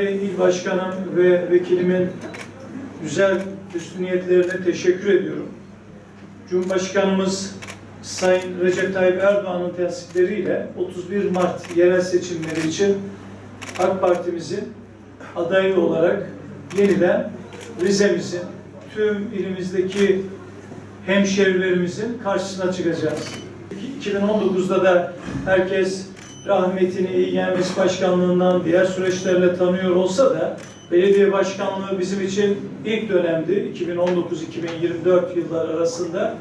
Değerli il başkanım ve vekilimin güzel üstü niyetlerine teşekkür ediyorum. Cumhurbaşkanımız Sayın Recep Tayyip Erdoğan'ın tensipleriyle 31 Mart yerel seçimleri için AK Parti'mizin adayı olarak yeniden Rize'mizin tüm ilimizdeki hemşerilerimizin karşısına çıkacağız. 2019'da da herkes rahmetini İGEMİS Başkanlığından diğer süreçlerle tanıyor olsa da belediye başkanlığı bizim için ilk dönemdi 2019-2024 yıllar arasında.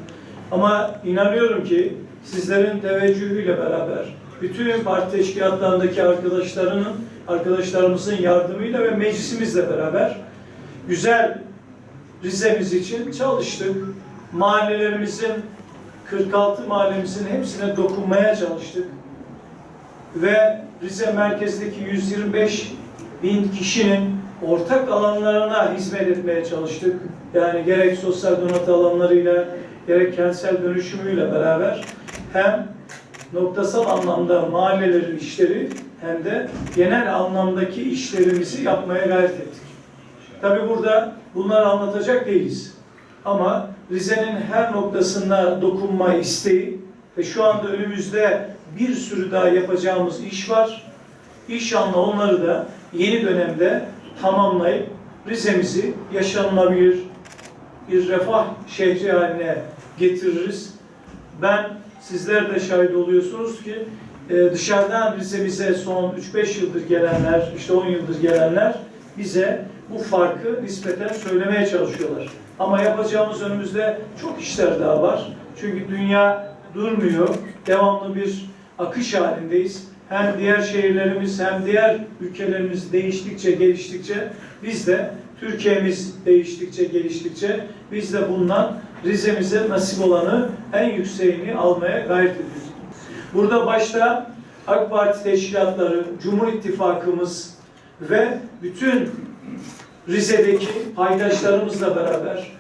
Ama inanıyorum ki sizlerin teveccühüyle beraber bütün parti teşkilatlarındaki arkadaşlarının arkadaşlarımızın yardımıyla ve meclisimizle beraber güzel Rize'miz için çalıştık. Mahallelerimizin 46 mahallemizin hepsine dokunmaya çalıştık. Ve Rize merkezdeki 125 bin kişinin ortak alanlarına hizmet etmeye çalıştık. Yani gerek sosyal donatı alanlarıyla gerek kentsel dönüşümüyle beraber hem noktasal anlamda mahallelerin işleri hem de genel anlamdaki işlerimizi yapmaya gayret ettik. Tabi burada bunları anlatacak değiliz. Ama Rize'nin her noktasına dokunma isteği ve şu anda önümüzde bir sürü daha yapacağımız iş var. İnşallah onları da yeni dönemde tamamlayıp Rize'mizi yaşanılabilir bir refah şehri haline getiririz. Ben sizler de şahit oluyorsunuz ki e, dışarıdan Rize'mize son 3-5 yıldır gelenler, işte 10 yıldır gelenler bize bu farkı nispeten söylemeye çalışıyorlar. Ama yapacağımız önümüzde çok işler daha var. Çünkü dünya durmuyor. Devamlı bir akış halindeyiz. Hem diğer şehirlerimiz hem diğer ülkelerimiz değiştikçe, geliştikçe biz de Türkiye'miz değiştikçe, geliştikçe biz de bundan Rize'mize nasip olanı en yükseğini almaya gayret ediyoruz. Burada başta AK Parti teşkilatları, Cumhur İttifakımız ve bütün Rize'deki paydaşlarımızla beraber,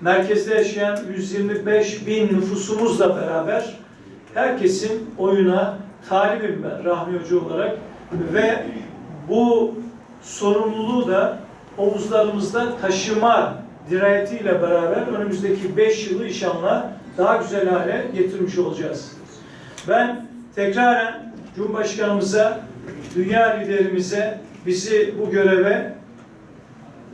merkezde yaşayan 125 bin nüfusumuzla beraber herkesin oyuna talibim ben Rahmi Hoca olarak ve bu sorumluluğu da omuzlarımızda taşıma dirayetiyle beraber önümüzdeki 5 yılı inşallah daha güzel hale getirmiş olacağız. Ben tekraren Cumhurbaşkanımıza, dünya liderimize bizi bu göreve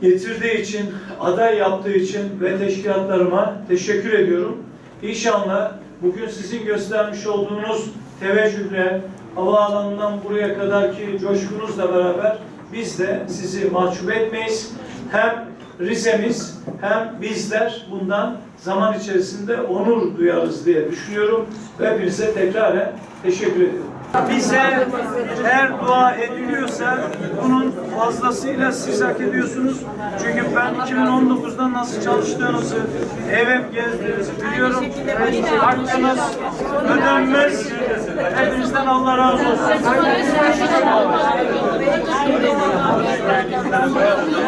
getirdiği için, aday yaptığı için ve teşkilatlarıma teşekkür ediyorum. İnşallah bugün sizin göstermiş olduğunuz teveccühle, havaalanından buraya kadarki coşkunuzla beraber biz de sizi mahcup etmeyiz. Hem Rize'miz hem bizler bundan zaman içerisinde onur duyarız diye düşünüyorum ve hepinize tekrar teşekkür ediyorum. Bize her dua ediliyorsa bunun fazlasıyla siz hak ediyorsunuz. Çünkü ben 2019'da nasıl çalıştığınızı, ev ev gezdiğinizi biliyorum. Hakkınız ödenmez. Hepinizden Allah razı olsun.